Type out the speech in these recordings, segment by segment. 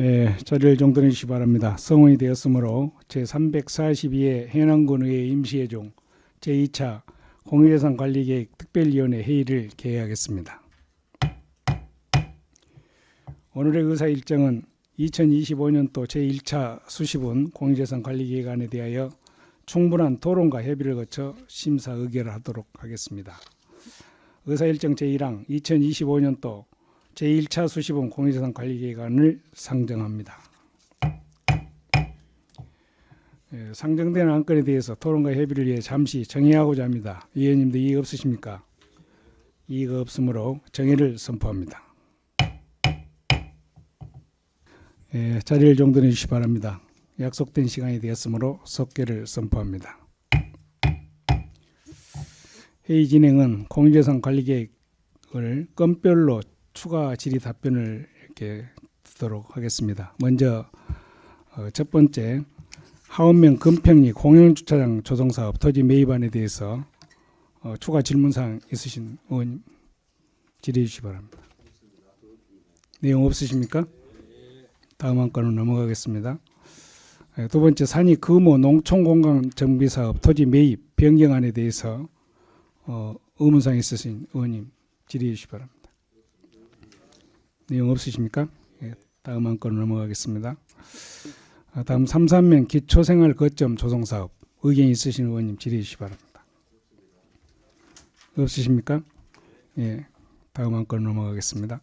예, 자리를 정돈해 주시기 바랍니다. 성원이 되었으므로 제342회 해남군의회 임시회종 제2차 공유재산 관리계획 특별위원회 회의를 개회하겠습니다. 오늘의 의사 일정은 2025년도 제1차 수시분 공유재산 관리계획안에 대하여 충분한 토론과 협의를 거쳐 심사 의결을 하도록 하겠습니다. 의사 일정 제1항 2025년도 제1차 수시본 공유재산 관리계획안을 상정합니다. 예, 상정된 안건에 대해서 토론과 협의를 위해 잠시 정의하고자 합니다. 위원님도 이의 없으십니까? 이의가 없으므로 정의를 선포합니다. 예, 자리를 정돈해 주시기 바랍니다. 약속된 시간이 되었으므로 속개를 선포합니다. 회의 진행은 공유재산 관리계획을 건별로 추가 질의 답변을 이렇게 듣도록 하겠습니다. 먼저 어, 첫 번째 하원면 금평리 공영주차장 조성사업 토지 매입안에 대해서 어, 추가 질문사항 있으신 의원님 질의해 주시기 바랍니다. 내용 없으십니까? 다음 안건으로 넘어가겠습니다. 예, 두 번째 산이 금호 농촌공간 정비사업 토지 매입 변경안에 대해서 어, 의문사항 있으신 의원님 질의해 주시기 바랍니다. 내용 없으십니까? 예, 다음 안건으로 넘어가겠습니다. 아, 다음 삼산면 기초생활 거점 조성 사업 의견 있으신 의원님 질의해 주시기 바랍니다. 없으십니까? 예, 다음 안건으로 넘어가겠습니다.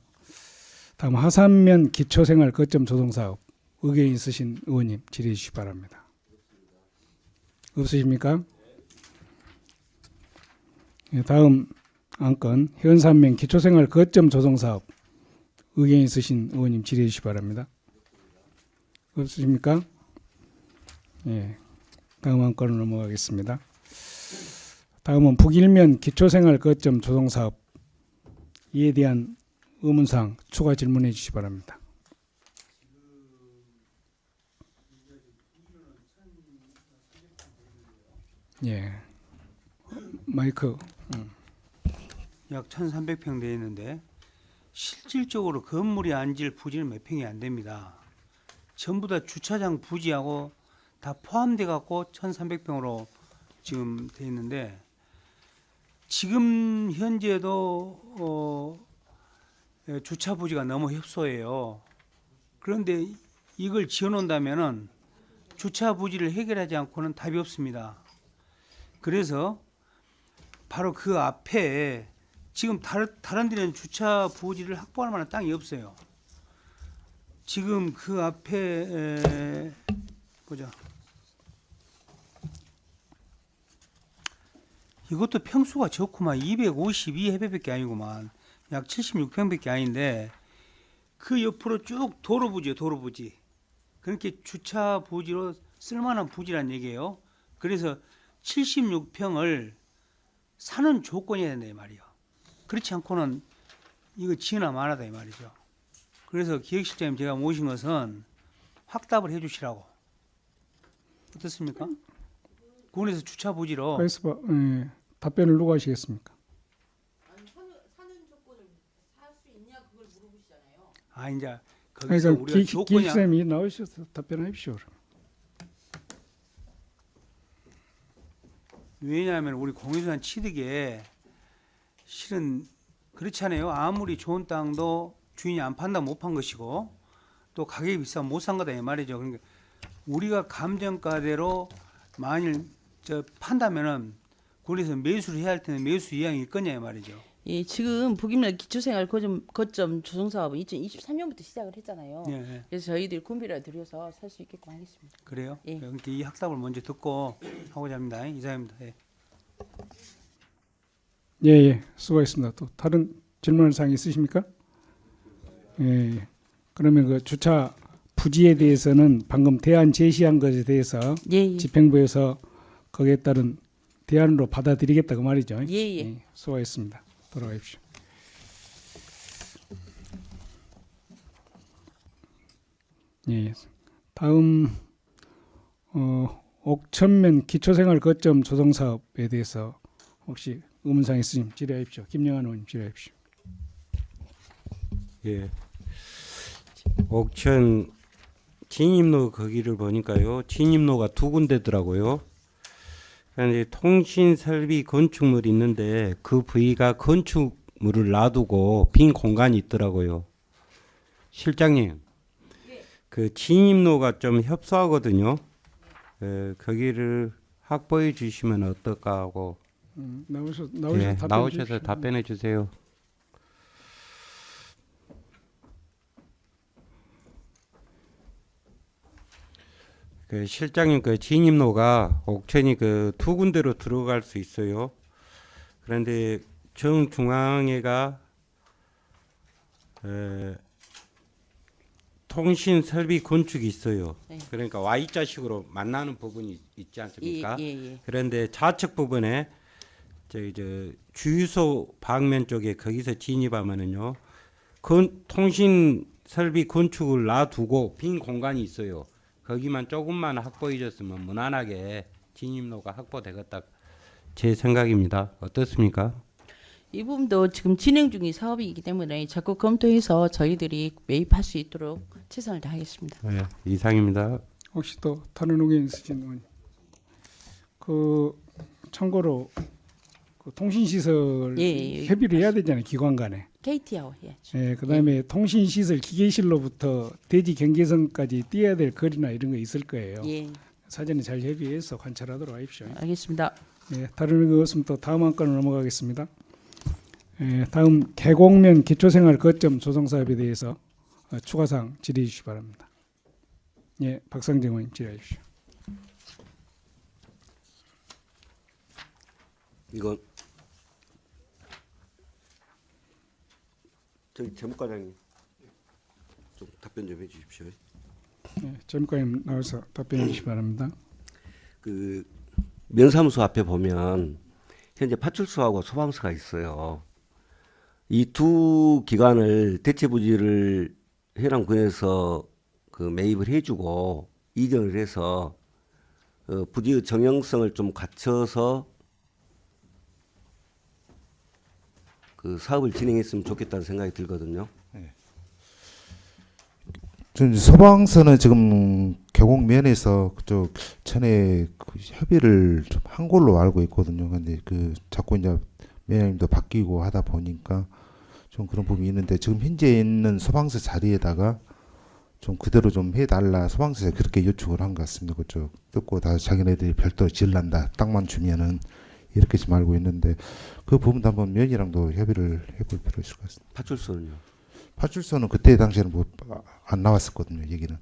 다음 하산면 기초생활 거점 조성 사업 의견 있으신 의원님 질의해 주시기 바랍니다. 없으십니까? 예, 다음 안건 현산면 기초생활 거점 조성 사업 의견 있으신 의원님 질의해 주시기 바랍니다. 없으십니까? 예. 다음 안건으로 넘어가겠습니다. 다음은 북일면 기초생활 거점 조성사업 이에 대한 의문사항 추가 질문해 주시기 바랍니다. 예. 마이크 약 1,300평 되어 있는데 실질적으로 건물이 앉을 부지는 몇 평이 안 됩니다. 전부 다 주차장 부지하고 다 포함돼 갖고 1,300평으로 지금 돼 있는데 지금 현재도 어, 예, 주차 부지가 너무 협소해요. 그런데 이걸 지어놓는다면은 주차 부지를 해결하지 않고는 답이 없습니다. 그래서 바로 그 앞에 지금 다른, 다른 데는 주차 부지를 확보할 만한 땅이 없어요. 지금 그 앞에 에, 보자. 이것도 평수가 적구만 252 해배밖에 아니구만 약 76평밖에 아닌데 그 옆으로 쭉 도로 부지요 도로 부지 그렇게 주차 부지로 쓸만한 부지란 얘기예요. 그래서 76평을 사는 조건이어야 된다 이 말이요. 그렇지 않고는 이거 지나 말하다 이 말이죠. 그래서 기획실장님 제가 모신 것은 확답을 해주시라고 어떻습니까? 군에서 주차 부지로 그래서 봐, 예, 답변을 누가 하시겠습니까? 아 이제 거기서 그러니까 우리가 기, 조건이 기획쌤이 나오셔서 답변하십시오. 왜냐하면 우리 공유산 취득에 실은 그렇지 않아요. 아무리 좋은 땅도 주인이 안 판다 못 판 것이고 또 가격이 비싸면 못 산 거다 이 말이죠. 그러니까 우리가 감정가대로 만일 저 판다면은 군에서 매수를 해야 할 텐데 매수 이양이 있거냐 이 말이죠. 예, 지금 북임면 기초생활 거점 거점 조성 사업은 2023년부터 시작을 했잖아요. 예, 예. 그래서 저희들이 군비를 들여서 살 수 있게끔 하겠습니다. 그래요. 예. 그러니까 이 학답을 먼저 듣고 하고자 합니다. 이상입니다. 예. 예, 예, 수고하셨습니다. 또 다른 질문 사항 있으십니까? 예, 예. 그러면 그 주차 부지에 대해서는 방금 대안 제시한 것에 대해서 예, 예. 집행부에서 거기에 따른 대안으로 받아들이겠다고 말이죠. 예, 예. 수고하셨습니다. 돌아가십시오. 예, 다음 어, 옥천면 기초생활 거점 조성 사업에 대해서 혹시 의문사항 있으시면 질의하십시오. 김영환 의원님 질의하십시오. 예. 옥천 진입로 거기를 보니까요. 진입로가 두 군데더라고요. 그런데 통신 설비 건축물이 있는데 그 부위가 건축물을 놔두고 빈 공간이 있더라고요. 실장님, 그 진입로가 좀 협소하거든요. 에, 거기를 확보해 주시면 어떨까 하고 음, 나오셔 나오셔 예, 나오셔서 주십시오. 답변해 주세요. 그 실장님 그 진입로가 옥천이 그 두 군데로 들어갈 수 있어요. 그런데 정중앙에가 에, 통신 설비 건축이 있어요. 네. 그러니까 Y자식으로 만나는 부분이 있지 예, 않습니까? 예, 예. 그런데 좌측 부분에 저기 저 주유소 방면 쪽에 거기서 진입하면은요 건, 통신 설비 건축을 놔두고 빈 공간이 있어요. 거기만 조금만 확보해줬으면 무난하게 진입로가 확보되겠다 제 생각입니다. 어떻습니까? 이 부분도 지금 진행 중인 사업이기 때문에 적극 검토해서 저희들이 매입할 수 있도록 최선을 다하겠습니다. 네, 이상입니다. 혹시 또 다른 의견 있으신 분? 그 참고로 그 통신 시설 예, 예, 예. 협의를 해야 되잖아요 기관 간에. KT하고 해야죠. 예, 그다음에 통신 시설 기계실로부터 대지 경계선까지 띄어야 될 거리나 이런 거 있을 거예요. 예, 사전에 잘 협의해서 관찰하도록 하십시오. 알겠습니다. 예, 다른 의견 없으면 또 다음 안건으로 넘어가겠습니다. 예, 다음 계곡면 기초생활 거점 조성 사업에 대해서 어, 추가사항 질의해 주시기 바랍니다. 예, 박상정 의원님 질의해 주십시오. 이건 저기 재무과장님 좀 답변 좀 해주십시오. 예, 점과님 나와서 답변해 주시기 바랍니다. 그 면사무소 앞에 보면 현재 파출소하고 소방서가 있어요. 이 두 기관을 대체 부지를 해남군에서 그 매입을 해주고 이전을 해서 어, 부지의 정형성을 좀 갖춰서 그 사업을 진행했으면 좋겠다는 생각이 들거든요. 좀 소방서는 지금 계곡면에서 그쪽 전에 그 협의를 좀 한 걸로 알고 있거든요. 근데 그 자꾸 이제 매장님도 바뀌고 하다 보니까 좀 그런 부분이 있는데 지금 현재 있는 소방서 자리에다가 좀 그대로 좀 해달라 소방서에 그렇게 요청을 한 것 같습니다. 그쪽 듣고 다 자기네들이 별도로 질난다 땅만 주면은 이렇게 지금 알고 있는데 그 부분도 한번 면이랑도 협의를 해볼 필요 있을 것 같습니다. 파출소는요. 파출소는 그때 당시에는 뭐 안 나왔었거든요. 얘기는.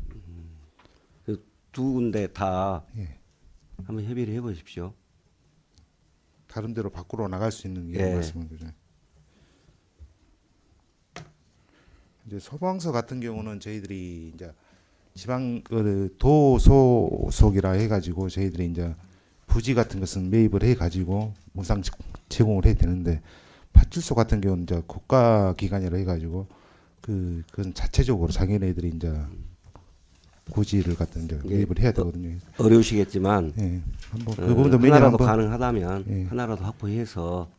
두 군데 다 예. 한번 협의를 해보십시오. 다른 데로 밖으로 나갈 수 있는 게 예. 말씀인 거죠. 이제 소방서 같은 경우는 저희들이 이제 지방 그 도소 속이라 해가지고 저희들이 이제 부지 같은 것은 매입을 해 가지고 무상 제- 제공을 해야 되는데 파출소 같은 경우는 이제 국가 기관이라 해 가지고 그 그건 자체적으로 자기네들이 이제 고지를 갖다 이제 예. 매입을 해야 되거든요. 어려우시겠지만 예, 한번 그 어, 부분도 매년 하나라도 한번 가능하다면 예. 하나라도 확보해서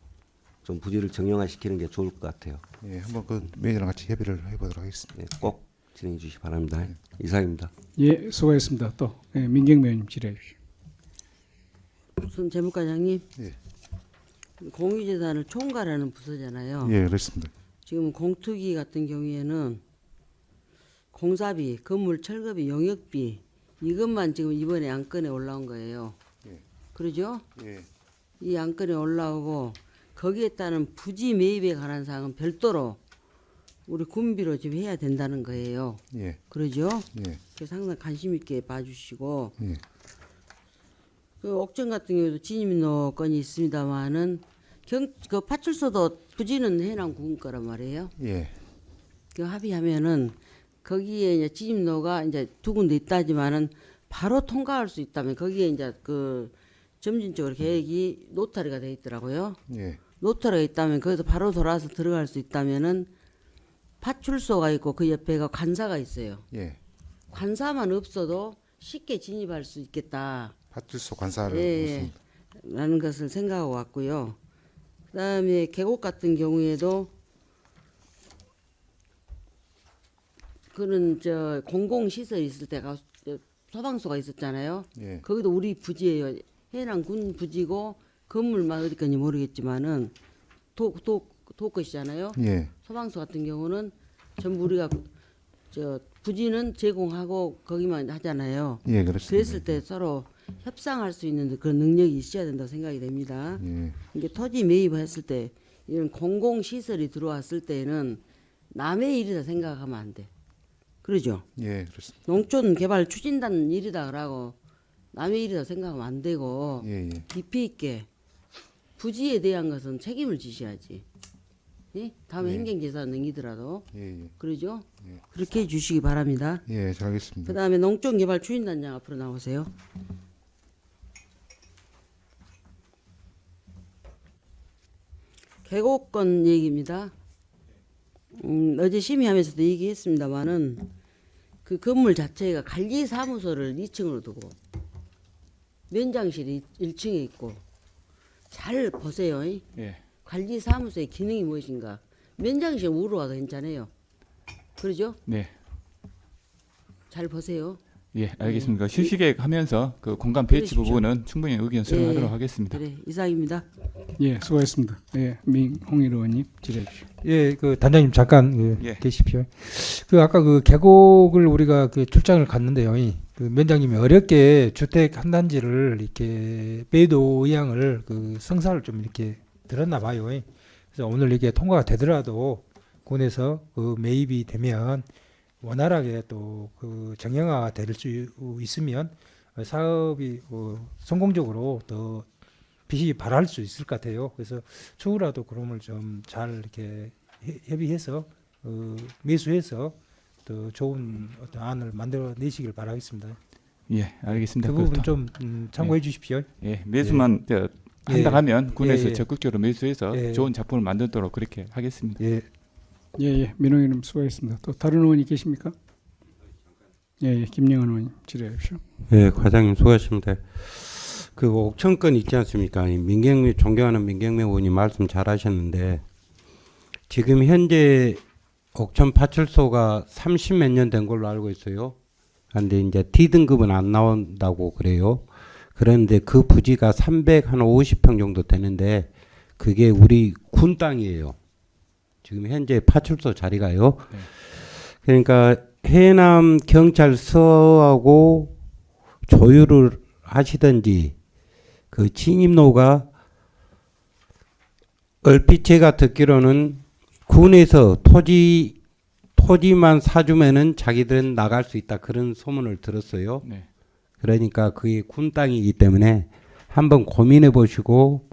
좀 부지를 정형화시키는 게 좋을 것 같아요. 예, 한번 그 매니저랑 같이 협의를 해보도록 하겠습니다. 예, 꼭 진행해 주시기 바랍니다. 이상입니다. 예, 수고하셨습니다. 또 예, 민경 의원님 질의해 주십시오. 우선 재무과장님, 예. 공유재단을 총괄하는 부서잖아요. 예, 그렇습니다. 지금 공투기 같은 경우에는 공사비, 건물 철거비, 용역비 이것만 지금 이번에 안건에 올라온 거예요. 예. 그러죠? 예, 이 안건에 올라오고 거기에 따른 부지 매입에 관한 사항은 별도로 우리 군비로 지금 해야 된다는 거예요. 예, 그러죠? 예, 그래서 항상 관심 있게 봐주시고 예. 그 옥정 같은 경우도 진입로 건이 있습니다만은 경 그 파출소도 부지는 해남 구군 거란 말이에요. 예, 그 합의하면은 거기에 이제 진입로가 이제 두 군데 있다지만은 바로 통과할 수 있다면 거기에 이제 그 점진적으로 계획이 노타리가 돼 있더라고요. 예, 노타리가 있다면 거기서 바로 돌아서 들어갈 수 있다면은 파출소가 있고 그 옆에가 관사가 있어요. 예. 관사만 없어도 쉽게 진입할 수 있겠다. 파출소 관사를 예, 했습니다. 라는 것을 생각하고 왔고요. 그다음에 계곡 같은 경우에도 그는 저 공공 시설 있을 때가 저 소방서가 있었잖아요. 예. 거기도 우리 부지예요. 해남 군 부지고 건물만 어디 건지 모르겠지만은 도도 도것이잖아요. 예. 소방서 같은 경우는 전부 우리가 저 부지는 제공하고 거기만 하잖아요. 예, 그렇습니다. 그랬을 때 서로 협상할 수 있는 그런 능력이 있어야 된다고 생각이 됩니다. 예. 이게 토지 매입했을 때 이런 공공 시설이 들어왔을 때는 남의 일이다 생각하면 안 돼. 그러죠? 예, 그렇습니다. 농촌 개발 추진단 일이다 그러고 남의 일이다 생각하면 안 되고 예, 예. 깊이 있게 부지에 대한 것은 책임을 지셔야지. 예? 다음에 네. 행정재산 넘기더라도 예, 예. 그러죠? 그렇게 해주시기 바랍니다. 예, 잘 알겠습니다. 그 다음에 농촌개발 추진단장 앞으로 나오세요. 계곡권 얘기입니다. 음, 어제 심의하면서도 얘기했습니다만은 그 건물 자체가 관리사무소를 2층으로 두고 면장실이 1층에 있고 잘 보세요. 이. 예. 관리사무소의 기능이 무엇인가? 면장실 우로 와도 괜찮아요. 그러죠? 네. 잘 보세요. 예, 알겠습니다. 실시계획 하면서 그 공간 배치 그러십시오. 부분은 충분히 의견 수렴하도록 예. 하겠습니다. 그래 이상입니다. 예, 수고하셨습니다. 예, 민홍일 의원님 질의해 주시죠. 예, 그 단장님 잠깐 예, 예. 계십시오. 그 아까 그 계곡을 우리가 그 출장을 갔는데요. 이, 그 면장님이 어렵게 주택 한 단지를 이렇게 매도 의향을 그 성사를 좀 이렇게 들었나 봐요. 이. 그래서 오늘 이게 통과가 되더라도 군에서 그 매입이 되면 원활하게 또 그 정형화가 될 수 있으면 사업이 어, 성공적으로 더 빛이 발할 수 있을 것 같아요. 그래서 추후라도 그럼을 좀잘 이렇게 해- 협의해서 어, 매수해서 더 좋은 어떤 안을 만들어 내시길 바라겠습니다. 예, 알겠습니다. 그 부분 또- 좀 음, 참고해 주십시오. 예, 매수만 저, 한다 예. 하면 군에서 예, 예. 적극적으로 매수해서 예. 좋은 작품을 만들도록 그렇게 하겠습니다. 예, 예, 의원님 수고하셨습니다. 또 다른 의원이 계십니까? 예, 예, 김영은 의원님 질의해 주십시오. 예, 과장님 수고하십니다. 그 옥천권 있지 않습니까? 이 민경미 존경하는 민경미 의원님 말씀 잘하셨는데 지금 현재 옥천 파출소가 30 몇 년 된 걸로 알고 있어요. 근데 이제 D 등급은 안 나온다고 그래요. 그런데 그 부지가 350평 정도 되는데 그게 우리 군 땅이에요. 지금 현재 파출소 자리가요. 네. 그러니까 해남 경찰서하고 조율을 하시든지 그 진입로가 얼핏 제가 듣기로는 군에서 토지 토지만 사주면은 자기들은 나갈 수 있다 그런 소문을 들었어요. 네. 그러니까 그게 군 땅이기 때문에 한번 고민해 보시고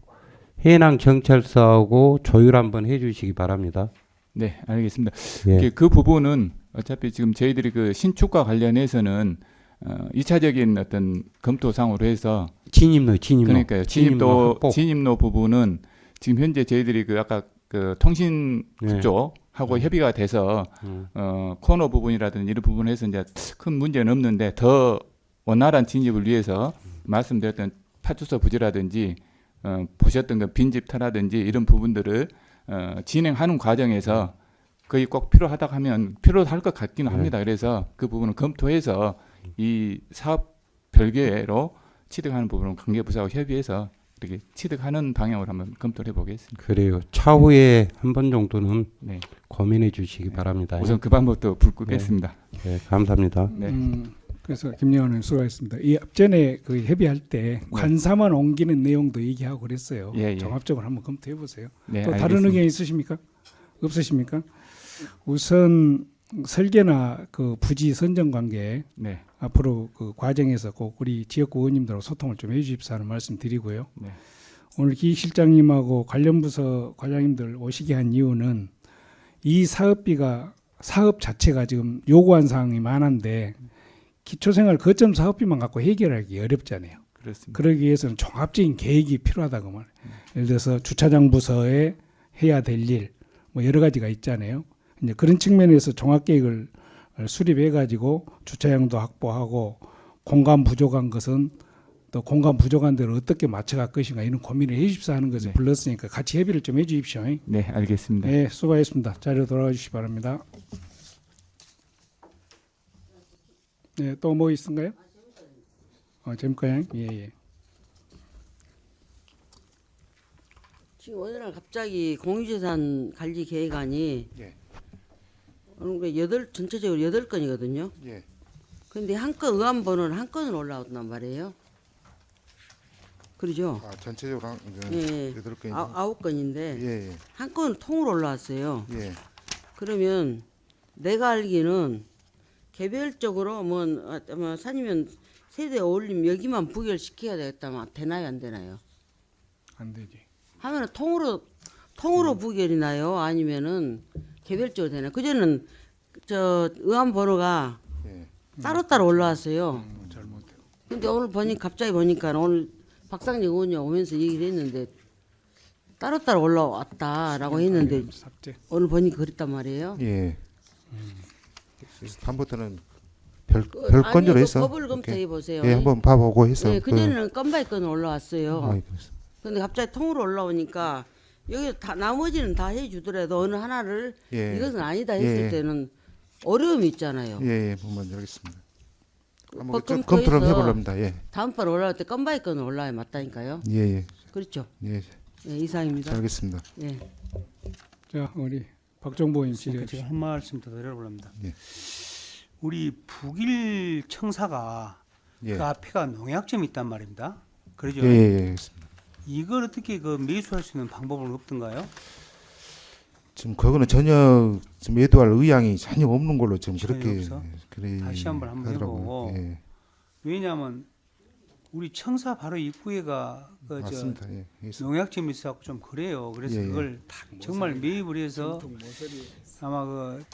해남 경찰서하고 조율 한번 해주시기 바랍니다. 네, 알겠습니다. 예. 그, 그 부분은 어차피 지금 저희들이 그 신축과 관련해서는 어, 2차적인 어떤 검토상으로 해서 진입로, 진입로. 그러니까요. 진입로 진입로. 진입로 부분은 지금 현재 저희들이 그 아까 그 통신 네. 쪽하고 협의가 돼서 음. 어, 코너 부분이라든지 이런 부분에서 이제 큰 문제는 없는데 더 원활한 진입을 위해서 말씀드렸던 파출소 부지라든지 어, 보셨던 그 빈집터라든지 이런 부분들을 어, 진행하는 과정에서 거의 꼭 필요하다 하면 필요할 것 같기는 네. 합니다. 그래서 그 부분을 검토해서 이 사업 별개로 취득하는 부분은 관계부서하고 협의해서 이렇게 취득하는 방향으로 한번 검토를 해보겠습니다. 그래요. 차후에 한 번 정도는 네. 고민해 주시기 바랍니다. 우선 그 방법도 불 끄겠습니다. 네, 감사합니다. 네. 음, 그래서 김영은 의원 수고하셨습니다. 이 앞전에 그 협의할 때 관사만 옮기는 내용도 얘기하고 그랬어요. 예, 예. 종합적으로 한번 검토해 보세요. 네, 또 다른 알겠습니다. 의견 있으십니까? 없으십니까? 우선 설계나 그 부지 선정 관계 네. 앞으로 그 과정에서 꼭 우리 지역구 의원님들하고 소통을 좀 해주십사 하는 말씀 드리고요. 네. 오늘 기 실장님하고 관련 부서 과장님들 오시게 한 이유는 이 사업비가 사업 자체가 지금 요구한 사항이 많은데 기초생활 거점 사업비만 갖고 해결하기 어렵잖아요. 그렇습니다. 그러기 위해서는 종합적인 계획이 필요하다고 말. 예를 들어서 주차장 부서에 해야 될 일, 뭐 여러 가지가 있잖아요. 이제 그런 측면에서 종합 계획을 수립해 가지고 주차장도 확보하고 공간 부족한 것은 또 공간 부족한 데를 어떻게 맞춰갈 것인가 이런 고민을 해 주십사 하는 것을 네. 불렀으니까 같이 협의를 좀 해 주십시오. 네, 알겠습니다. 네, 수고하셨습니다. 자리로 돌아와 주시기 바랍니다. 네, 또 뭐 있은가요? 어, 재무과장 예, 예. 지금 어느 날 갑자기 공유재산 관리 계획안이 예. 어느 게 여덟 전체적으로 여덟 건이거든요. 예. 근데 한 건 의안 번호는 한 건으로 올라왔단 말이에요. 그러죠? 아 전체적으로 한 예. 여덟 개. 아, 아홉 건인데 예, 예, 한 건은 통으로 올라왔어요. 예. 그러면 내가 알기는 개별적으로 뭐, 아, 뭐 산이면 세대 어울림 여기만 부결시켜야 되겠다면 되나요 안 되나요? 안 되지. 하면은 통으로 통으로 부결이 나요 아니면은 개별적으로 되나요? 그전에는 저 의안 번호가 예. 따로 따로 올라왔어요. 음, 잘못해. 근데 오늘 보니 갑자기 보니까 오늘 박상정 의원이 오면서 얘기를 했는데 따로 따로 올라왔다라고 했는데 삭제. 오늘 보니까 그랬단 말이에요. 예. 음. 다음부터는 별 그, 별건조로 아니, 그 해서 법을 검토해 보세요. 예, 한번 봐보고 해서 네, 그전에는 건바이 건 올라왔어요. 아, 그래서. 근데 갑자기 통으로 올라오니까 여기 다 나머지는 다 해주더라도 어느 하나를 예. 이것은 아니다 했을 예. 때는 어려움이 있잖아요. 예, 예, 한번 알겠습니다. 한번 검토를 해보랍니다. 예, 다음번 올라올 때 건바이 건은 올라야 맞다니까요. 예, 예, 그렇죠. 예, 예, 이상입니다. 알겠습니다. 예. 자, 우리 박정보. 그러니까 제가 한 말씀 더 드려보렵니다. 예. 우리 북일 청사가 예, 그 앞에가 농약점이 있단 말입니다. 그러죠? 예, 예, 예. 이걸 어떻게 그 매수할 수 있는 방법은 없던가요? 지금 그거는 전혀 매도할 의향이 전혀 없는 걸로 지금 그렇게? 그래 다시 한번 한번. 해보고. 예, 왜냐하면 우리 청사 바로 입구에가 그저 맞습니다. 예, 알겠습니다. 농약점이 있어갖고 좀 그래요. 그래서 예, 예. 그걸 정말 매입을 해서 아마 그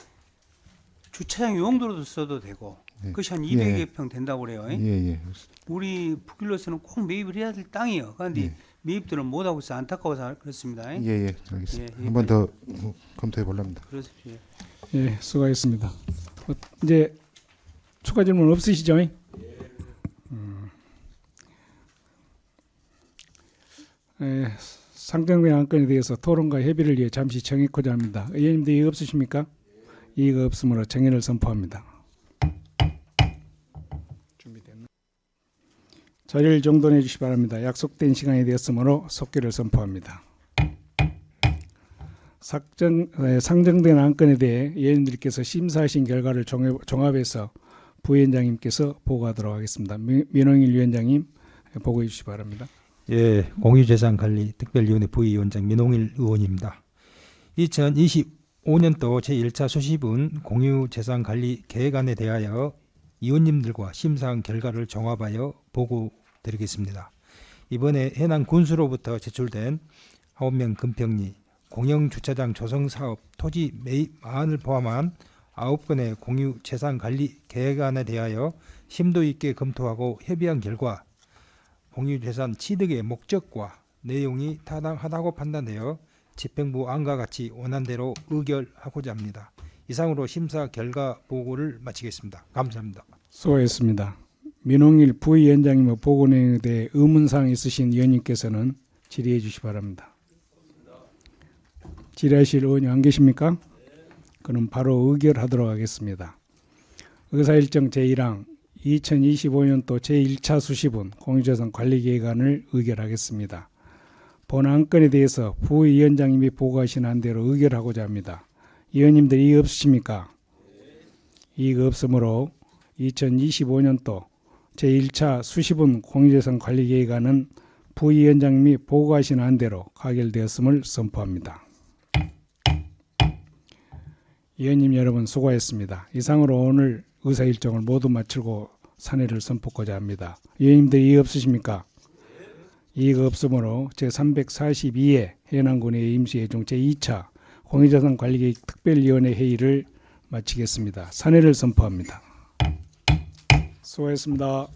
주차장 용도로도 써도 되고 예. 그것이 한 예. 200여 평 된다고 그래요. 예, 예. 우리 북일로서는 꼭 매입을 해야 될 땅이에요. 그런데 예. 매입들은 못 하고 있어 안타까워서 그렇습니다. 예, 예, 알겠습니다. 예, 한번 더 어, 검토해 보랍니다. 그렇습니다. 예, 수고하셨습니다. 어, 이제 추가 질문 없으시죠? 음. 에, 상정된 안건에 대해서 토론과 협의를 위해 잠시 정했고자 합니다. 의원님들 이의 없으십니까? 이의가 없으므로 정의를 선포합니다. 자리를 정돈해 주시 기 바랍니다. 약속된 시간이 되었으므로 속기를 선포합니다. 에, 상정된 안건에 대해 의원님들께서 심사하신 결과를 종합, 종합해서 부위원장님께서 보고하도록 하겠습니다. 미- 민홍일 위원장님 보고해 주시기 바랍니다. 예, 공유재산관리 특별위원회 부위원장 민홍일 의원입니다. 2025년도 제1차 수시분 공유재산관리 계획안에 대하여 위원님들과 심사한 결과를 종합하여 보고 드리겠습니다. 이번에 해남 군수로부터 제출된 9명 금평리 공영주차장 조성사업 토지 매입 안을 포함한 9건의 공유재산관리 계획안에 대하여 심도 있게 검토하고 협의한 결과 공유재산 취득의 목적과 내용이 타당하다고 판단되어 집행부 안과 같이 원안대로 의결하고자 합니다. 이상으로 심사 결과 보고를 마치겠습니다. 감사합니다. 수고하셨습니다. 민홍일 부위원장님의 보고 내용에 대해 의문사항 있으신 의원님께서는 질의해 주시기 바랍니다. 질의하실 의원이 안 계십니까? 그럼 바로 의결하도록 하겠습니다. 의사일정 제1항 2025년도 제1차 수시분 공유재산 관리계획안을 의결하겠습니다. 본 안건에 대해서 부위원장님이 보고하신 안대로 의결하고자 합니다. 의원님들 이의 없으십니까? 이의가 없으므로 2025년도 제1차 수시분 공유재산 관리계획안은 부위원장님이 보고하신 안대로 가결되었음을 선포합니다. 의원님 여러분 수고하셨습니다. 이상으로 오늘 의사 일정을 모두 마치고 사내를 선포하고자 합니다. 의원님들 이의 없으십니까? 이의가 없으므로 제342회 해남군의 임시회종 제2차 공유자산 관리계획 특별위원회 회의를 마치겠습니다. 사내를 선포합니다. 수고하셨습니다.